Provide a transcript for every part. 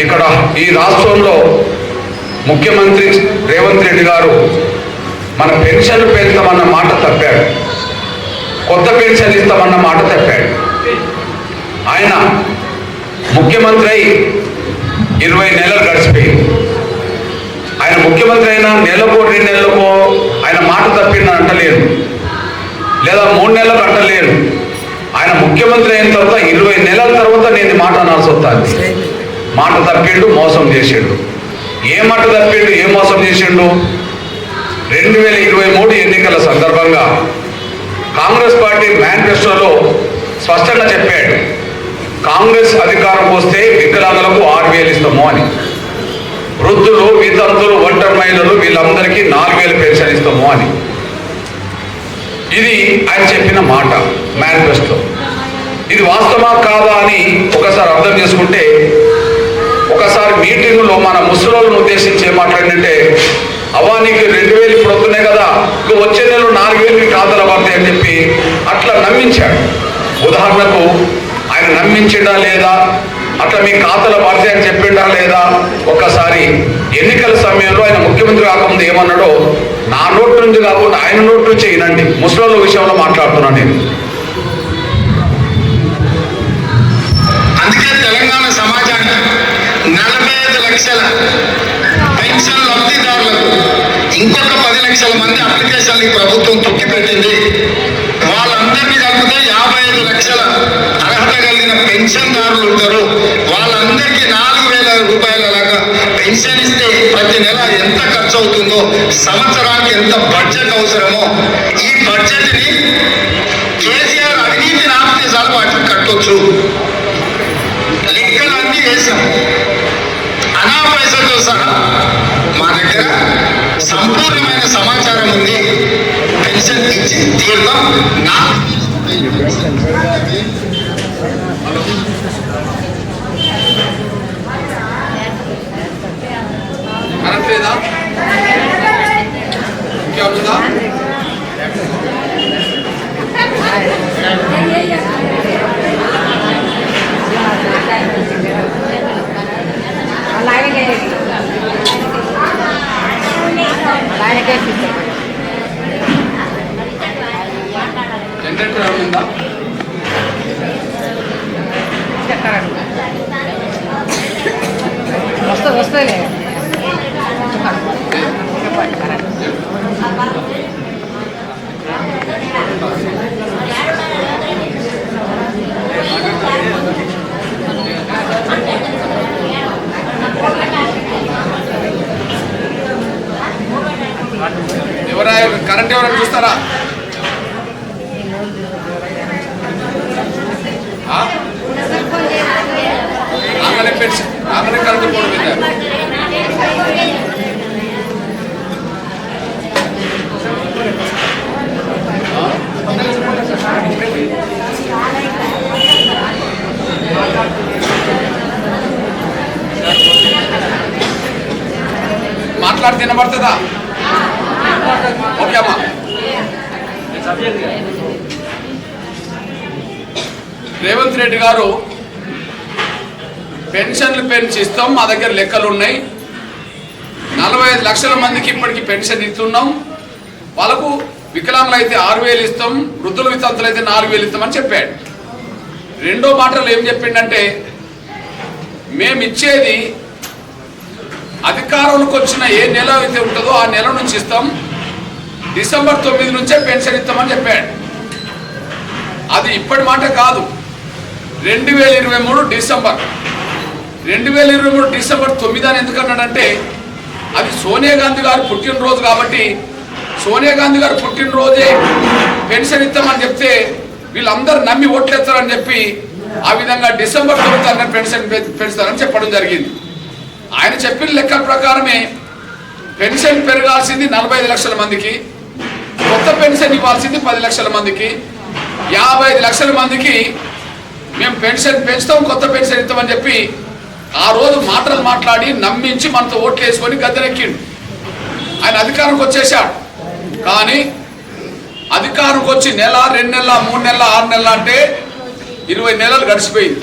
ఇక్కడ ఈ రాష్ట్రంలో ముఖ్యమంత్రి రేవంత్ రెడ్డి గారు మన పెన్షన్లు పెంచుతామన్న మాట తప్పాడు. కొత్త పెన్షన్ ఇస్తామన్న మాట తప్పాడు. ఆయన ముఖ్యమంత్రి అయి ఇరవై నెలలు గడిచిపోయింది. ఆయన ముఖ్యమంత్రి అయినా నెలకో రెండు నెలలకో ఆయన మాట తప్పింది అంటలేరు. లేదా మూడు నెలలకు అంటలేరు. ఆయన ముఖ్యమంత్రి అయిన తర్వాత ఇరవై నెలల తర్వాత నేను మాట అనాల్సి వస్తుంది. మాట తప్పిండు మోసం చేసిండు. ఏ మాట తప్పిండు ఏ మోసం చేసిండు? రెండు వేల ఇరవై మూడు ఎన్నికల సందర్భంగా కాంగ్రెస్ పార్టీ మేనిఫెస్టోలో స్పష్టంగా చెప్పాడు కాంగ్రెస్ అధికారం వస్తే వికలాంగులకు ఆరు వేలు ఇస్తాము అని. వృద్ధులు వితంతులు ఒంటరి మహిళలు వీళ్ళందరికీ నాలుగు వేలు పెన్షన్ ఇస్తాము అని. ఇది ఆయన చెప్పిన మాట మేనిఫెస్టో ఇది వాస్తవా కాదా అని ఒకసారి అర్థం చేసుకుంటే ఒకసారి మీటింగులో మన ముసలోళ్ళను ఉద్దేశించి ఏం మాట్లాడిందంటే అవ్వా నీకు రెండు వేలు ఇప్పుడు వస్తున్నాయి కదా నువ్వు వచ్చే నెలలో నాలుగు వేలు మీ ఖాతాలో పడతాయి అని చెప్పి అట్లా నమ్మించాడు. ఉదాహరణకు ఆయన నమ్మించిండా లేదా అట్లా మీ ఖాతాలో పడతాయి అని చెప్పిండా లేదా ఒక్కసారి ఎన్నికల సమయంలో ఆయన ముఖ్యమంత్రి కాకముందు ఏమన్నాడో నా నోటి నుంచి కాకుండా ఆయన నోటి నుంచి వినండి ముసలోళ్ళ విషయంలో మాట్లాడుతున్నాను నేను. అప్లికేషన్లు ప్రభుత్వం ప్రభుత్వం తొక్కిపెట్టింది వాళ్ళందరినీ కలిపితే యాభై ఐదు లక్షల అర్హత కలిగిన పెన్షన్దారులు ఉంటారు. వాళ్ళందరికీ నాలుగు వేల రూపాయల లాగా పెన్షన్ ఇస్తే ప్రతి నెల ఎంత ఖర్చు అవుతుందో సంవత్సరానికి ఎంత బడ్జెట్ అవసరమో ఈ బడ్జెట్ని కేసీఆర్ అవినీతి ఆపితే చాలు వాటిని కట్టొచ్చు. లెక్కలన్నీ వేసాం. అనా పైసలతో సహా మా దగ్గర సంపూర్ణమైన సమాచారం ఉంది. పెన్షన్ ఇచ్చి తీర్థం నా జనరేటర్ ఏమైందా వస్తుంది వస్తుంది. ఎవరా కరెంట్ ఎవరైనా చూస్తారా ఆ? ఆంగనే పెన్షన్ ఆంగనే కరెంట్ పెట్టారు. మాట్లాడి తినబడుతుందా ఓకే అమ్మా. రేవంత్ రెడ్డి గారు పెన్షన్లు పెంచి ఇస్తాం మా దగ్గర లెక్కలు ఉన్నాయి. నలభై ఐదు లక్షల మందికి ఇప్పటికి పెన్షన్ ఇస్తున్నాం. వాళ్ళకు వికలాంగులు అయితే ఆరు వేలు ఇస్తాం వృద్ధుల వితంతులు అయితే నాలుగు వేలు ఇస్తామని చెప్పాడు. రెండో మాటలు ఏం చెప్పిండంటే మేము ఇచ్చేది అధికారంలోకి వచ్చిన ఏ నెల అయితే ఉంటుందో ఆ నెల నుంచి ఇస్తాం. డిసెంబర్ తొమ్మిది నుంచే పెన్షన్ ఇస్తామని చెప్పాడు. అది ఇప్పటి మాట కాదు. రెండు వేల ఇరవై మూడు డిసెంబర్. రెండు వేల ఇరవై మూడు డిసెంబర్ తొమ్మిది అని ఎందుకన్నాడంటే అది సోనియా గాంధీ గారు పుట్టినరోజు కాబట్టి సోనియా గాంధీ గారు పుట్టినరోజే పెన్షన్ ఇస్తామని చెప్తే వీళ్ళందరూ నమ్మి ఓట్లేస్తారని చెప్పి ఆ విధంగా డిసెంబర్ తొమ్మిది పెన్షన్ పె- పెంచుతారని చెప్పడం జరిగింది. ఆయన చెప్పిన లెక్కల ప్రకారమే పెన్షన్ పెరగాల్సింది నలభై ఐదు లక్షల మందికి కొత్త పెన్షన్ ఇవ్వాల్సింది పది లక్షల మందికి యాభై ఐదు లక్షల మందికి మేము పెన్షన్ పెంచుతాం కొత్త పెన్షన్ ఇస్తామని చెప్పి ఆ రోజు మాటలు మాట్లాడి నమ్మించి మనతో ఓట్లు వేసుకొని గద్దెనెక్కిండు. ఆయన అధికారంకి వచ్చేసాడు కానీ అధికారంకి వచ్చి నెల రెండు నెలల మూడు నెలల ఆరు నెలల అంటే ఇరవై నెలలు గడిచిపోయింది.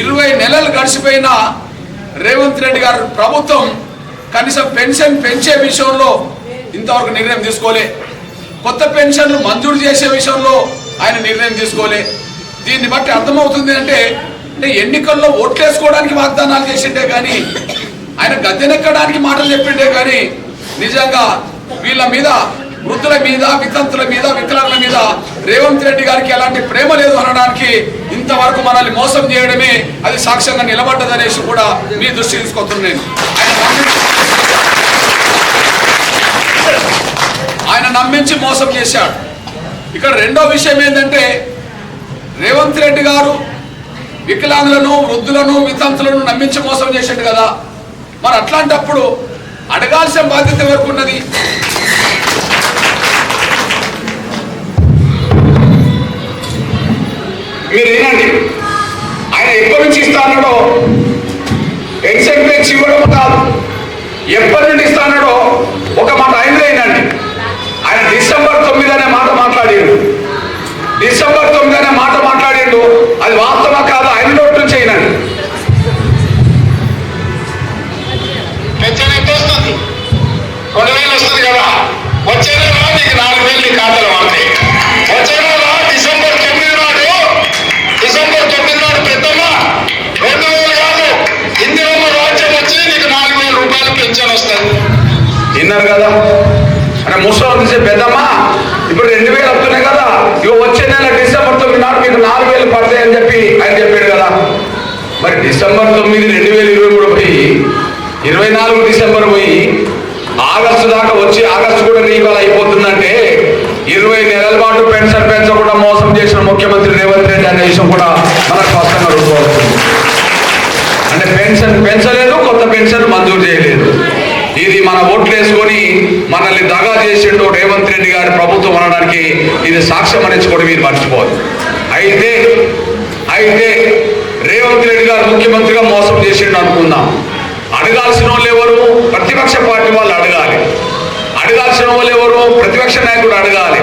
ఇరవై నెలలు గడిచిపోయిన రేవంత్ రెడ్డి గారు ప్రభుత్వం కనీసం పెన్షన్ పెంచే విషయంలో ఇంతవరకు నిర్ణయం తీసుకోలే. కొత్త పెన్షన్లు మంజూరు చేసే విషయంలో ఆయన నిర్ణయం తీసుకోలే. దీన్ని బట్టి అర్థమవుతుంది అంటే అంటే ఎన్నికల్లో ఓట్లేసుకోవడానికి వాగ్దానాలు చేసిండే కానీ ఆయన గద్దెనెక్కడానికి మాటలు చెప్పిండే కానీ నిజంగా వీళ్ళ మీద వృద్ధుల మీద వితంతుల మీద వికలాంగుల మీద రేవంత్ రెడ్డి గారికి ఎలాంటి ప్రేమ లేదు అనడానికి ఇంతవరకు మనల్ని మోసం చేయడమే అది సాక్ష్యంగా నిలబడ్డదనేసి కూడా మీ దృష్టి తీసుకొస్తున్నాను ఆయన నమ్మించి మోసం చేశాడు. ఇక్కడ రెండో విషయం ఏంటంటే రేవంత్ రెడ్డి గారు వికలాంగులను వృద్ధులను వితంతులను నమ్మించి మోసం చేసిండు కదా. మరి అట్లాంటప్పుడు అడగాల్సిన బాధ్యత వరకు ఉన్నది? మీరు వినండి. ఆయన ఎప్పటి నుంచి ఇస్తా అన్నాడో పెన్షన్ ఇవ్వడం కాదు ఎప్పటి నుండి ఇస్తా అన్నాడో ఒక మాట ఆయన వినండి. ఆయన డిసెంబర్ తొమ్మిది అనే మాట మాట్లాడాడు డిసెంబర్ తొమ్మిది అనే మాట మాట్లాడిండు అది వాస్తవం కాదు ఆయన నోటి నుంచి వస్తుంది? రెండు వేలు వస్తుంది కదా. వచ్చే నెల నీకు నాలుగు వేలు నీ ఖాతాలో పడతాయి వచ్చే నెల డిసెంబర్ తొమ్మిది నాడు డిసెంబర్ తొమ్మిది నాడు పెద్దమ్మ రెండు వేలు కాదు ఇందిరమ్మ రాజ్యం వచ్చి నీకు నాలుగు వేల రూపాయలు పెన్షన్ వస్తుంది. విన్నారు కదా? అంటే ముసలి పెద్దమ్మ ఇప్పుడు రెండు వేలు వస్తున్నాయి కదా. ఇక వచ్చే నెల నాలుగేళ్ళు నాలుగు వేలు పడతాయి అని చెప్పి ఆయన చెప్పాడు కదా. మరి డిసెంబర్ తొమ్మిది రెండు వేల ఇరవై మూడు పోయి ఇరవై నాలుగు డిసెంబర్ పోయి ఆగస్టు దాకా వచ్చి ఆగస్టు కూడా రీకాల్ అయిపోతుందంటే ఇరవై నెలల పాటు పెన్షన్ పెంచకుండా మోసం చేసిన ముఖ్యమంత్రి రేవంత్ రెడ్డి అనే విషయం కూడా మనకు స్పష్టంగా రుజువవుతుంది అంటే పెన్షన్ పెంచలేదు కొత్త పెన్షన్ మంజూరు చేయలేదు. ఇది మన ఓట్లు వేసుకొని మనల్ని దగా చేసిండు రేవంత్ రెడ్డి గారి ప్రభుత్వం అనడానికి ఇది సాక్ష్యం అనేది మీరు మర్చిపోదు అయితే అయితే రేవంత్ రెడ్డి గారు ముఖ్యమంత్రిగా మోసం చేసిండు అనుకుందాం. అడగాల్సిన వాళ్ళు ఎవరు? ప్రతిపక్ష పార్టీ వాళ్ళు అడగాలి. అడగాల్సిన వాళ్ళు ఎవరు? ప్రతిపక్ష నాయకుడు అడగాలి.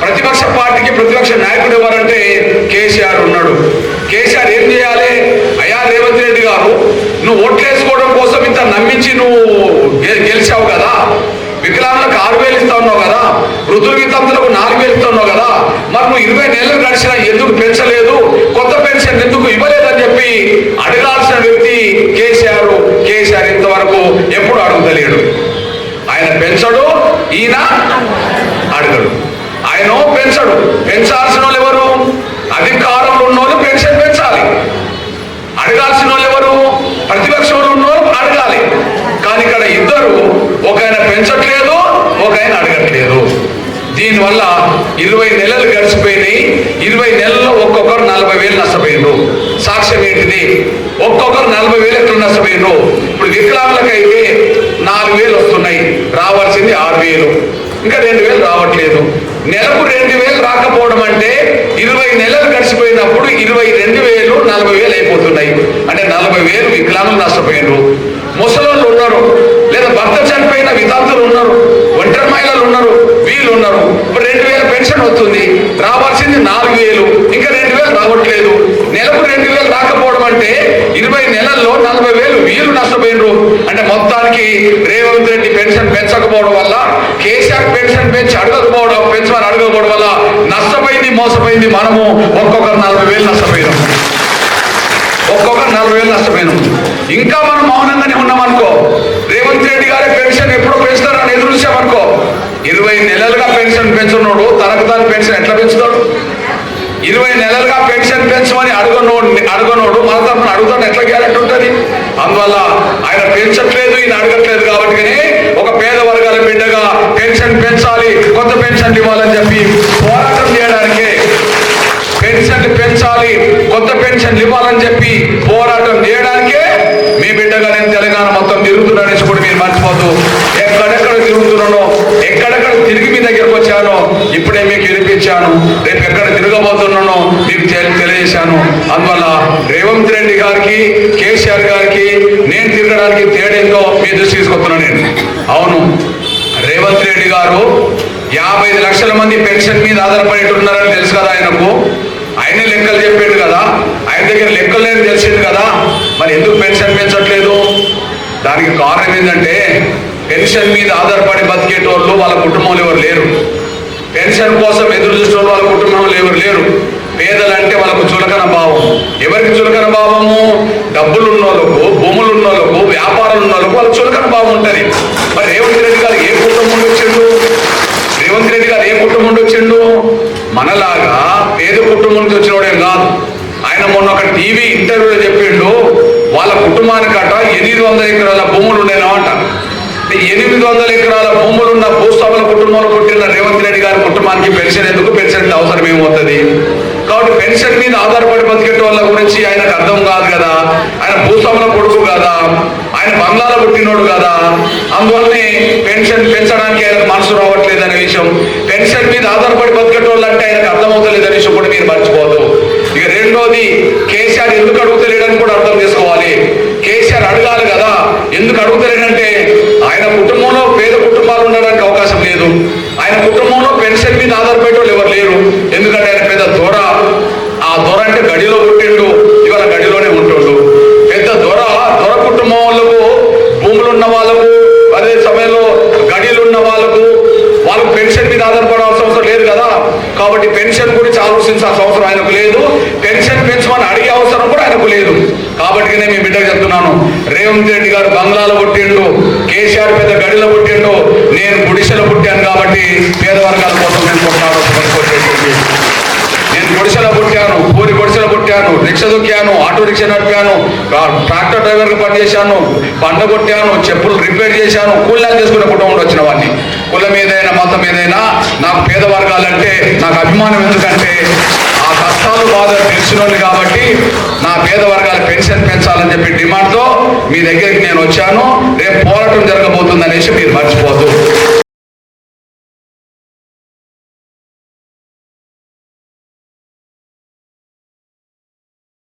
ప్రతిపక్ష పార్టీకి ప్రతిపక్ష నాయకుడు ఎవరంటే కేసీఆర్ ఉన్నాడు. కేసీఆర్ ఏం చేయాలి? అయ్యా రేవంత్ రెడ్డి గారు నువ్వు ఓట్లేసుకోవడం కోసం ఇంత నమ్మించి నువ్వు గె- గెలిచావు కదా. వికలాంగులకు ఆరు వేలు వృద్ధుల వితంతులకు నాలుగు వేలు కదా మరి నువ్వు ఇరవై నెలలు గడిచినా ఎందుకు పెంచలేదు? కొత్త పెన్షన్ ఎందుకు ఇవ్వలేదని చెప్పి అడగాల్సిన వ్యక్తి కేసీఆర్ కేసీఆర్ ఇంతవరకు ఎప్పుడు అడుగుతలేడు. ఆయన పెంచడు ఈయన అడగడు. ఆయన పెంచడు. పెంచాల్సిన వాళ్ళు ఎవరు? అధికారంలో ఉన్న వాళ్ళు పెన్షన్ పెంచాలి. అడగాల్సిన వాళ్ళు ఎవరు ప్రతిపక్షంలో ఉన్న వాళ్ళు అడగాలి కానీ ఇక్కడ ఇద్దరు ఒక ఆయన పెంచట్లేదు ఒక ఆయన అడగట్లేదు దీనివల్ల ఇరవై నెలలు గడిచిపోయినాయి. ఇరవై నెలల్లో ఒక్కొక్కరు నలభై వేలు నష్టపోయినారు సాక్ష్యం ఏంటిది? ఒక్కొక్కరు నలభై వేలు ఎట్లు నష్టపోయినారు ఇప్పుడు వికలాంగులకైతే నాలుగు వేలు వస్తున్నాయి. రావాల్సింది ఆరు వేలు. ఇంకా రెండు వేలు రావట్లేదు. నెలకు రెండు వేలు రాకపోవడం అంటే ఇరవై నెలలు గడిచిపోయినప్పుడు ఇరవై రెండు వేలు నలభై వేలు అయిపోతున్నాయి. అంటే నలభై వేలు వికలాంగులు నష్టపోయినారు ముసలోళ్ళు ఉన్నారు. లేదా భర్త చనిపోయిన విధాంతులు ఉన్నారు. ఒంటరి మహిళలు ఉన్నారు. వీళ్ళు ఉన్నారు. ఇప్పుడు రెండు వేల పెన్షన్ వస్తుంది. రావాల్సింది నాలుగు వేలు. ఇంకా రెండు వేలు రావట్లేదు. నెలకు రెండు వేలు రాకపోవడం అంటే ఇరవై నెలల్లో నలభై వేలు వీళ్ళు నష్టపోయినరు. అంటే మొత్తానికి రేవంత్ రెడ్డి పెన్షన్ పెంచకపోవడం వల్ల కేసీఆర్ పెన్షన్ పెంచి అడగకపోవడం పెంచమని అడగకపోవడం వల్ల నష్టపోయింది మోసపోయింది మనము. ఒక్కొక్కరు నలభై వేలు నష్టపోయినాం. ఒక్కొక్కరు నలభై వేలు నష్టమైన ఇంకా మనం మౌనంగానే ఉన్నామనుకో రేవంత్ రెడ్డి గారి పెన్షన్ ఎప్పుడు పెంచుతారని ఎదురు చూసామనుకో ఇరవై నెలలుగా పెన్షన్ పెంచున్నాడు తనకు తాను పెన్షన్ ఎట్లా పెంచుతాడు? ఇరవై నెలలుగా పెన్షన్ పెంచమని అడుగునోడు అడుగునోడు మన తరఫున అడుగుతాడు ఎట్లా గ్యారెంటీ ఉంటుంది? అందువల్ల ఆయన పెంచట్లేదు ఈయన అడగట్లేదు కాబట్టి ఒక పేద వర్గాల బిడ్డగా పెన్షన్ పెంచాలి కొత్త పెన్షన్ ఇవ్వాలని చెప్పి పోరాటం పెన్షన్లు పెంచాలి కొత్త పెన్షన్ ఇవ్వాలని చెప్పి పోరాటం చేయడానికే మీ బిడ్డగా నేను తెలంగాణ మొత్తం తిరుగుతున్నానని కూడా మీరు మర్చిపోతూ ఎక్కడెక్కడ తిరుగుతున్నానో ఎక్కడెక్కడ తిరిగి మీ దగ్గరకు వచ్చానో ఇప్పుడే మీకు వినిపించాను. రేపు ఎక్కడ తిరగబోతున్నానో మీకు తెలియజేశాను. అందువల్ల రేవంత్ రెడ్డి గారికి కేసీఆర్ గారికి నేను తిరగడానికి తేడేందో మీ దృష్టి తీసుకొస్తున్నాను నేను. అవును రేవంత్ రెడ్డి గారు యాభై ఐదు లక్షల మంది పెన్షన్ మీద ఆధారపడి ఉన్నారని తెలుసు కదా ఆయనకు. ఆయనే లెక్కలు చెప్పాడు కదా. ఆయన దగ్గర లెక్కలు లేని తెలిసింది కదా. మరి ఎందుకు పెన్షన్ పెంచట్లేదు? దానికి కారణం ఏంటంటే పెన్షన్ మీద ఆధారపడి బతికేటోళ్ళు వాళ్ళ కుటుంబంలో ఎవరు లేరు. పెన్షన్ కోసం ఎదురు చూసిన వాళ్ళ కుటుంబంలో ఎవరు లేరు. పేదలంటే వాళ్ళకు చులకన భావం. ఎవరికి చులకన భావము? డబ్బులు ఉన్న వాళ్ళకు భూములు ఉన్న వాళ్ళకు వ్యాపారాలు ఉన్న వాళ్ళకు వాళ్ళకి చులకన భావం ఉంటుంది. మరి రేవంత్ రెడ్డి గారు ఏ కుటుంబం నుండి వచ్చిండు? రేవంత్ రెడ్డి గారు ఏ కుటుంబం నుండి వచ్చిండు? మనలాగా పేద కుటుంబం నుంచి వచ్చినోడేం కాదు. ఆయన మొన్న ఒక టీవీ ఇంటర్వ్యూలో చెప్పిండు వాళ్ళ కుటుంబానికట ఎనిమిది వందల ఎకరాల భూములు ఉండేనా అంట. ఎనిమిది వందల ఎకరాల భూములు ఉన్న భూస్వాముల కుటుంబంలో పుట్టిన రేవంత్ రెడ్డి గారి కుటుంబానికి పెన్షన్ ఎందుకు? పెన్షన్ అవసరం ఏమవుతుంది? కాబట్టి పెన్షన్ మీద ఆధారపడి బతికేట వాళ్ళ గురించి ఆయనకు అర్థం కాదు కదా. ఆయన భూస్వాముల కొడుకు కదా? ఆయన బంగ్లాలో పుట్టినోడు కదా? అందువల్లనే పెన్షన్ పెంచడానికి ఆయనకు మనసు రావట్లేదు అనే విషయం. పెన్షన్ మీద ఆధారపడి బతికేటోళ్ళు అంటే ఆయనకు అర్థమవుతలేదు అనే విషయం కూడా మీరు మర్చిపోదు ఇక రెండోది కేసీఆర్ ఎందుకు అడుగుతలేడని కూడా అర్థం చేసుకోవాలి. కేసీఆర్ అడగాలి కదా ఎందుకు అడుగుతలేడంటే ఆయన కుటుంబంలో పేద కుటుంబాలు ఉండడానికి అవకాశం లేదు ఆయన కుటుంబంలో పెన్షన్ మీద ఆధారపడే వాళ్ళు ఎవరు లేరు ఎందుకంటే ఆయన పెద్ద దొర ఆ దొర అంటే గడిలో పుట్టిండు ఇవాళ గడిలోనే ఉంటుండు పెద్ద దొర దొర కుటుంబం వాళ్ళకు భూములు ఉన్న వాళ్ళకు అదే సమయంలో గడిలు ఉన్న వాళ్ళకు వాళ్ళకు పెన్షన్ మీద ఆధారపడాల్సిన అవసరం లేదు కదా కాబట్టి పెన్షన్ గురించి ఆలోచించాల్సిన అవసరం ఆయనకు లేదు పెన్షన్ పెంచమని అడిగే అవసరం కూడా ఆయనకు కాబట్టినే కాబట్టి నేను మీ బిడ్డకు చెప్తున్నాను. రేవంత్ రెడ్డి గారు బంగ్లాలో పుట్టిండు కేసీఆర్ పెద్ద గడిలో పుట్టిండు. నేను గుడిసెలో పుట్టాను కాబట్టి పేద వర్గాల కోసం నేను కొట్లాడు నేను గుడిసెలో పుట్టాను పూరి గుడిసెలో పుట్టాను రిక్ష దొక్కాను ఆటో రిక్షా నడిపాను ట్రాక్టర్ డ్రైవర్గా పనిచేశాను పండ కొట్టాను చెప్పులు రిపేర్ చేశాను కూలాలు చేసుకునే కుటుంబంలో మతం ఏదైనా నాకు పేద వర్గాలు అంటే నాకు అభిమానం ఎందుకంటే ఆ కష్టాలు బాధలు తెలిసినోళ్ళు కాబట్టి నా పేద వర్గాల పెన్షన్ పెంచాలని చెప్పి డిమాండ్తో మీ దగ్గరికి నేను వచ్చాను. రేపు పోరాటం జరగబోతుంది అనేసి మీరు మర్చిపోతూ